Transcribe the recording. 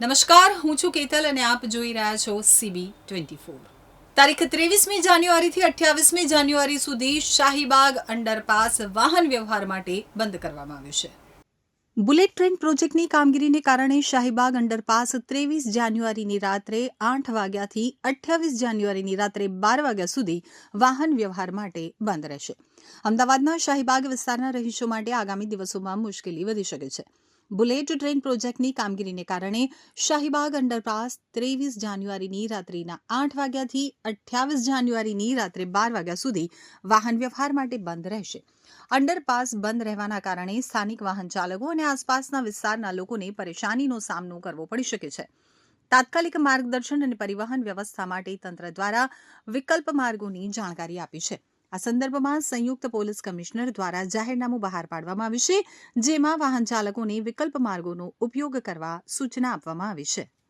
નમસ્કાર, હું છું કેતલ અને આપ જોઈ રહ્યા છો સીબી ટ્વેન્ટી ફોર તારીખ ત્રેવીસમી જાન્યુઆરીથી અઠ્યાવીસમી જાન્યુઆરી સુધી શાહીબાગ અંડરપાસ વાહન વ્યવહાર માટે બંધ કરવામાં આવ્યું છે. બુલેટ ટ્રેન પ્રોજેક્ટની કામગીરીને કારણે શાહીબાગ અંડરપાસ ત્રેવીસ જાન્યુઆરીની રાત્રે આઠ વાગ્યાથી અઠ્યાવીસ જાન્યુઆરીની રાત્રે બાર વાગ્યા સુધી વાહન વ્યવહાર માટે બંધ રહેશે. અમદાવાદના શાહીબાગ વિસ્તારના રહીશો માટે આગામી દિવસોમાં મુશ્કેલી વધી શકે છે. બુલેટ ટ્રેન પ્રોજેક્ટની કામગીરીને કારણે શાહીબાગ અંડરપાસ ત્રેવીસ જાન્યુઆરીની રાત્રિના આઠ વાગ્યાથી અઠ્યાવીસ જાન્યુઆરીની રાત્રે બાર વાગ્યા સુધી વાહન વ્યવહાર માટે બંધ રહેશે. અંડરપાસ બંધ રહેવાના કારણે સ્થાનિક વાહન ચાલકો અને આસપાસના વિસ્તારના લોકોને પરેશાનીનો સામનો કરવો પડી શકે છે. તાત્કાલિક માર્ગદર્શન અને પરિવહન વ્યવસ્થા માટે તંત્ર દ્વારા વિકલ્પ માર્ગોની જાણકારી આપી છે. આ સંદર્ભમાં સંયુક્ત પોલીસ કમિશનર દ્વારા જાહેરનામું બહાર પાડવામાં આવ્યું છે, જેમાં વાહન ચાલકોને વિકલ્પ માર્ગોનો ઉપયોગ કરવા સૂચના આપવામાં આવી છે.